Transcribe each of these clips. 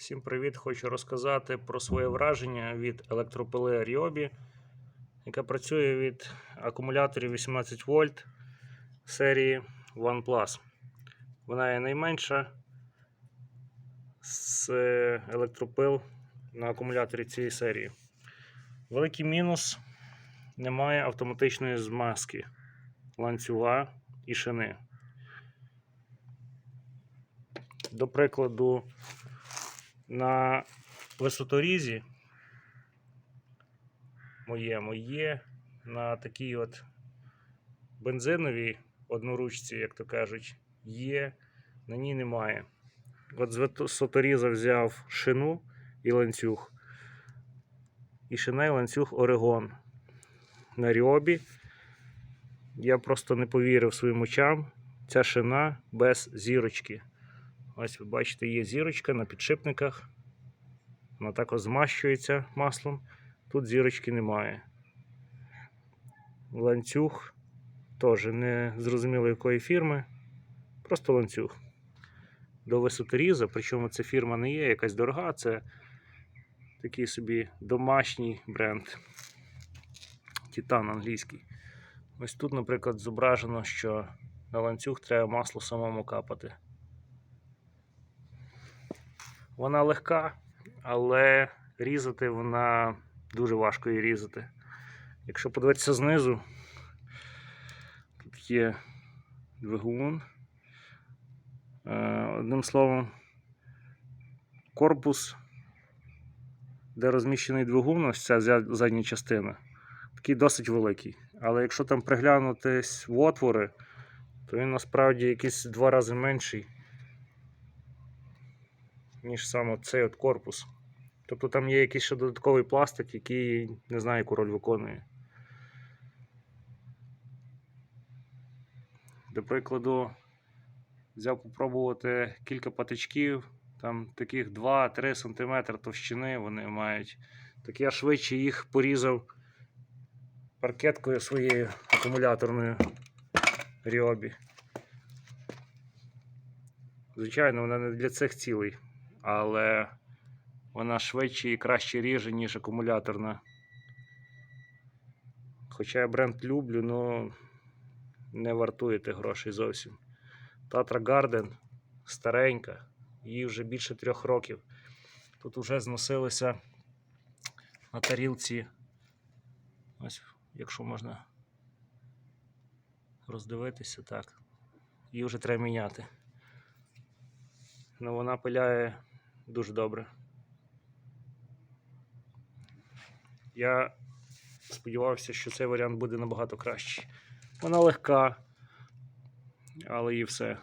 Всім привіт! Хочу розказати про своє враження від електропили Ryobi, яка працює від акумуляторів 18 вольт серії OnePlus. Вона є найменша з електропил на акумуляторі цієї серії. Великий мінус немає автоматичної змазки ланцюга і шини. До прикладу, на висоторізі моєму є на такій от бензиновій одноручці, як то кажуть, є, на ній немає. От з висоторіза взяв шину і ланцюг. І шина і ланцюг Орегон. На Ріобі. Я просто не повірив своїм очам. Ця шина без зірочки. Ось ви бачите, є зірочка на підшипниках. Вона також змащується маслом. Тут зірочки немає. Ланцюг теж не зрозуміло якої фірми. Просто ланцюг. До висоторіза, причому ця фірма не є якась дорога, це такий собі домашній бренд. Титан англійський. Ось тут, наприклад, зображено, що на ланцюг треба масло самому капати. Вона легка, але різати вона дуже важко її різати. Якщо подивитися знизу, тут є двигун. Е, Одним словом, корпус, де розміщений двигун, ось ця задня частина, такий досить великий. Але якщо там приглянутись в отвори, то він насправді якийсь два рази менший ніж саме цей от корпус. Тобто там є якийсь ще додатковий пластик, який не знаю, яку роль виконує. До прикладу, взяв попробувати кілька патичків, там таких 2-3 см товщини вони мають. Так я швидше їх порізав паркеткою своєю акумуляторною Ryobi. Звичайно, вона не для цих цілей але вона швидше і краще ріже, ніж акумуляторна. Хоча я бренд люблю, але не вартує тих грошей зовсім. Tatra Garden старенька, їй вже більше трьох років. Тут вже зносилися на тарілці. Ось, якщо можна роздивитися, так. Її вже треба міняти. Ну, вона пиляє дуже добре. Я сподівався, що цей варіант буде набагато кращий. Вона легка, але і все.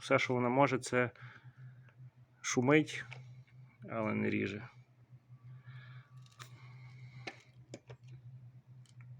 Все, що вона може, це шумить, але не ріже.